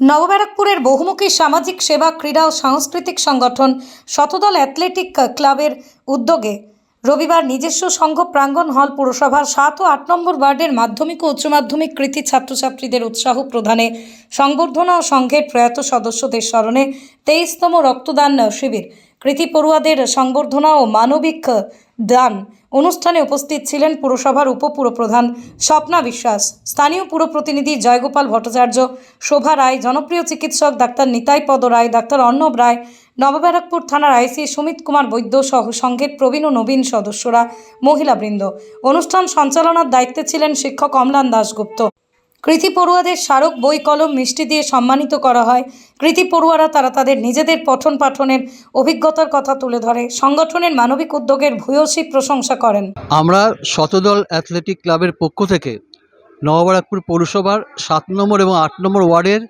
নবব্যারাকপুরের বহুমুখী সামাজিক সেবা, ক্রীড়া ও সাংস্কৃতিক সংগঠন শতদল অ্যাথলেটিক ক্লাবের উদ্যোগে রবিবার নিজস্ব সংঘ প্রাঙ্গণ হল পুরসভার সাত ও আট নম্বর ওয়ার্ডের মাধ্যমিক ও উচ্চ মাধ্যমিক কৃতি ছাত্রছাত্রীদের উৎসাহ প্রদানে সংবর্ধনা ও সংঘের প্রয়াত সদস্যদের স্মরণে তেইশতম রক্তদান শিবির। কৃতি পড়ুয়াদের সংবর্ধনা ও মানবিক দান অনুষ্ঠানে উপস্থিত ছিলেন পুরসভার উপপুরপ্রধান স্বপ্না বিশ্বাস। স্থানীয় পুর প্রতিনিধি জয়গোপাল ভট্টাচার্য, শোভা রায়, জনপ্রিয় চিকিৎসক ডাক্তার নিতাই পদ রায়, ডাক্তার অর্ণব রায়, নবব্যারাকপুর থানার আইসি সুমিত কুমার বৈদ্য সহ সংঘের প্রবীণ ও নবীন সদস্যরা, মহিলাবৃন্দ। অনুষ্ঠান সঞ্চালনার দায়িত্বে ছিলেন শিক্ষক অমলান দাশগুপ্ত। কৃতি পড়ুয়াদের স্মারক, বই, কলম, মিষ্টি দিয়ে সম্মানিত করা হয়। কৃতি পড়ুয়ারা তারা তাদের নিজেদের পঠন পাঠনের অভিজ্ঞতার কথা তুলে ধরে। সংগঠনের মানবিক উদ্যোগের ভূয়সী প্রশংসা করেন। আমরা শতদল অ্যাথলেটিক ক্লাবের পক্ষ থেকে নববারাকপুর পৌরসভার সাত নম্বর এবং আট নম্বর ওয়ার্ডের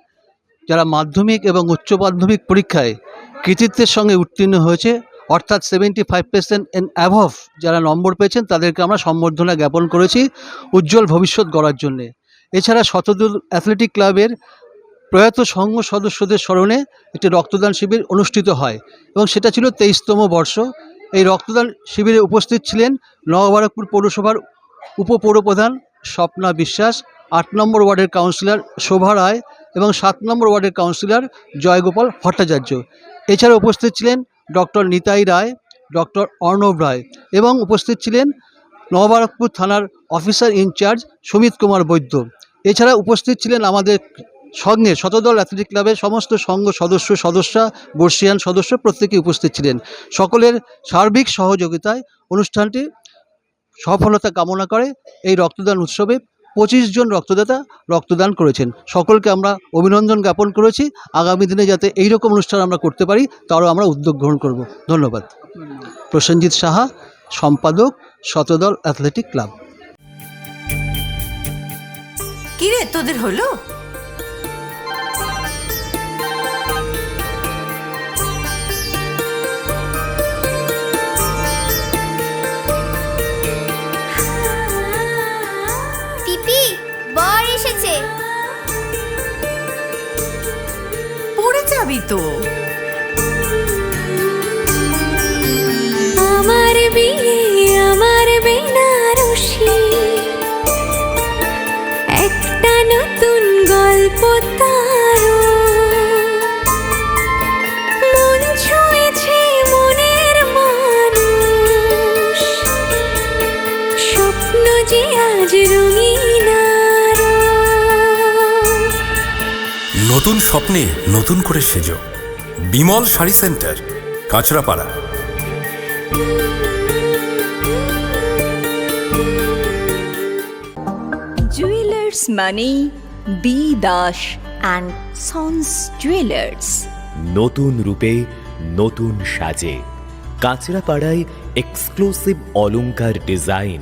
যারা মাধ্যমিক এবং উচ্চ মাধ্যমিক পরীক্ষায় কৃতিত্বের সঙ্গে উত্তীর্ণ হয়েছে, অর্থাৎ seventy five percent and above যারা নম্বর পেয়েছেন, তাদেরকে আমরা সম্বর্ধনা জ্ঞাপন করেছি উজ্জ্বল ভবিষ্যৎ গড়ার জন্যে। এছাড়া শতদল অ্যাথলেটিক ক্লাবের প্রয়াত সংঘ সদস্যদের স্মরণে একটি রক্তদান শিবির অনুষ্ঠিত হয় এবং সেটা ছিল তেইশতম বর্ষ। এই রক্তদান শিবিরে উপস্থিত ছিলেন নববারাকপুর পৌরসভার উপপৌরপ্রধান স্বপ্না বিশ্বাস, আট নম্বর ওয়ার্ডের কাউন্সিলর শোভা রায় এবং সাত নম্বর ওয়ার্ডের কাউন্সিলর জয়গোপাল ভট্টাচার্য। এছাড়া উপস্থিত ছিলেন ডক্টর নিতাই রায়, ডক্টর অর্ণব রায় এবং উপস্থিত ছিলেন নববারাকপুর থানার officer in charge Sumit Kumar Baidya. এছাড়া উপস্থিত ছিলেন আমাদের সঙ্গে শতদল অ্যাথলেটিক ক্লাবের সমস্ত সংঘ সদস্য, সদস্যা, বর্ষিয়ান সদস্য প্রত্যেকে উপস্থিত ছিলেন। সকলের সার্বিক সহযোগিতায় অনুষ্ঠানটি সফলতা কামনা করে এই রক্তদান উৎসবে পঁচিশ জন রক্তদাতা রক্তদান করেছেন। সকলকে আমরা অভিনন্দন জ্ঞাপন করেছি। আগামী দিনে যাতে এই রকম অনুষ্ঠান আমরা করতে পারি, তারও আমরা উদ্যোগ গ্রহণ করব। ধন্যবাদ। প্রসেনজিৎ সাহা সম্পাদক শতদল অ্যাথলেটিক ক্লাব। কিরে তোদের হলো? পিপি বর এসেছে। পড়ে যাবি তো। আমার বিয়ে আজ রঙিন আরও। নতুন স্বপ্নে নতুন করে সেজো। বিমল শাড়ি সেন্টার কাঁচরাপাড়া। জুয়েলার্স মানেই B Das and sons jewellers নতুন রূপে নতুন সাজে। কাঁচরাপাড়ায় এক্সক্লুসিভ অলংকার ডিজাইন